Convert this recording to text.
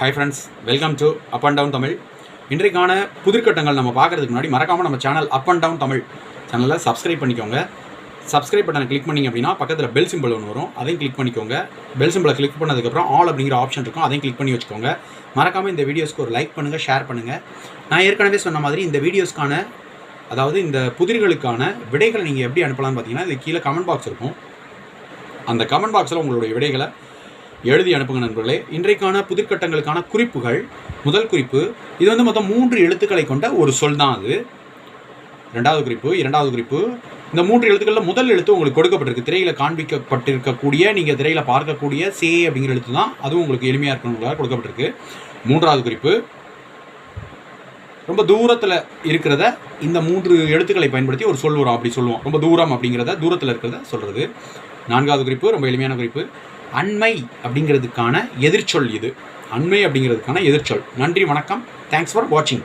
Hi friends welcome to up and down Tamil இன்றைக்கான புதிர்கட்டங்கள் நம்ம பார்க்கறதுக்கு முன்னாடி மறக்காமல் நம்ம channel up and down Tamil சேனலை சப்ஸ்கிரைப் பண்ணிக்கோங்க. சப்ஸ்கிரைப் பட்டனை கிளிக் பண்ணிங்க அப்படின்னா பக்கத்தில் பெல் சிம்பிள் ஒன்று வரும். அதையும் கிளிக் பண்ணிக்கோங்க. பெல் சிம்பிளை கிளிக் பண்ணதுக்கப்புறம் ஆல் அப்படிங்கிற ஆப்ஷன் இருக்கும். அதையும் கிளிக் பண்ணி வச்சுக்கோங்க. மறக்காமல் இந்த வீடியோஸ்க்கு ஒரு லைக் பண்ணுங்கள் ஷேர் பண்ணுங்கள் நான் ஏற்கனவே சொன்ன மாதிரி இந்த வீடியோஸ்க்கான அதாவது இந்த புதிர்களுக்கான விடைகளை நீங்கள் எப்படி அனுப்பலாம்னு பார்த்தீங்கன்னா இது கீழே கமெண்ட் பாக்ஸ் இருக்கும். அந்த கமெண்ட் பாக்ஸில் உங்களுடைய விடைகளை எழுதி அனுப்புங்க நண்பர்களே. இன்றைக்கான புதிர்கட்டங்களுக்கான குறிப்புகள். முதல் குறிப்பு இது வந்து மொத்தம் மூன்று எழுத்துக்களை கொண்ட ஒரு சொல் தான் அது. ரெண்டாவது குறிப்பு இரண்டாவது குறிப்பு. இந்த மூன்று எழுத்துக்களில் முதல் எழுத்து உங்களுக்கு கொடுக்கப்பட்டிருக்கு. திரையில் காண்பிக்கப்பட்டிருக்கக்கூடிய நீங்கள் திரையில் பார்க்கக்கூடிய சே அப்படிங்கிற எழுத்து தான் அதுவும் உங்களுக்கு எளிமையாக இருக்கணுங்களாக கொடுக்கப்பட்டிருக்கு. மூன்றாவது குறிப்பு. ரொம்ப தூரத்தில் இருக்கிறத இந்த மூன்று எழுத்துக்களை பயன்படுத்தி ஒரு சொல் வரும் அப்படி சொல்லுவோம். ரொம்ப தூரம் அப்படிங்கிறத தூரத்தில் இருக்கிறத சொல்கிறது நான்காவது குறிப்பு ரொம்ப எளிமையான குறிப்பு. அண்மை அப்படிங்கிறதுக்கான எதிர்ச்சொல் இது. அண்மை அப்படிங்கிறதுக்கான எதிர்ச்சொல். நன்றி வணக்கம். தேங்க்ஸ் ஃபார் வாட்சிங்